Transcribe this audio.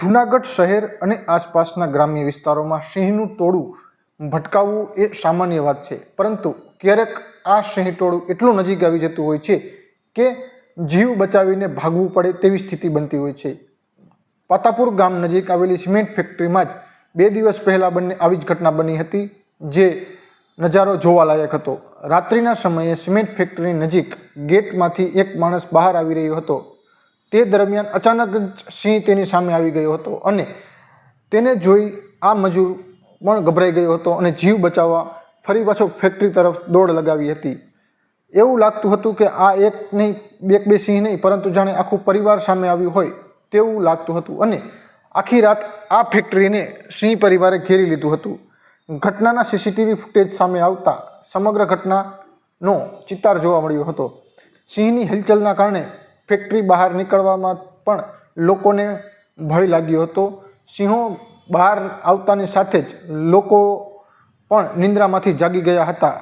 જૂનાગઢ શહેર અને આસપાસના ગ્રામ્ય વિસ્તારોમાં સિંહનું ટોળું ભટકાવવું એ સામાન્ય વાત છે. પરંતુ ક્યારેક આ સિંહ ટોળું એટલું નજીક આવી જતું હોય છે કે જીવ બચાવીને ભાગવું પડે તેવી સ્થિતિ બનતી હોય છે. પાતાપુર ગામ નજીક આવેલી સિમેન્ટ ફેક્ટરીમાં જ બે દિવસ પહેલાં બંને આવી જ ઘટના બની હતી, જે નજારો જોવાલાયક હતો. રાત્રિના સમયે સિમેન્ટ ફેક્ટરી નજીક ગેટમાંથી એક માણસ બહાર આવી રહ્યો હતો. તે દરમિયાન અચાનક જ સિંહ તેની સામે આવી ગયો હતો અને તેને જોઈ આ મજૂર પણ ગભરાઈ ગયો હતો અને જીવ બચાવવા ફરી પાછો ફેક્ટરી તરફ દોડ લગાવી હતી. એવું લાગતું હતું કે આ એક નહીં, બે બે સિંહ નહીં, પરંતુ જાણે આખું પરિવાર સામે આવ્યું હોય તેવું લાગતું હતું અને આખી રાત આ ફેક્ટરીને સિંહ પરિવારે ઘેરી લીધું હતું. ઘટનાના સીસીટીવી ફૂટેજ સામે આવતા સમગ્ર ઘટનાનો ચિતાર જોવા મળ્યો હતો. સિંહની હલચલના કારણે ફેક્ટરી બહાર નીકળવામાં પણ લોકોને ભય લાગ્યો હતો. સિંહો બહાર આવતાની સાથે જ લોકો પણ નિંદ્રામાંથી જાગી ગયા હતા.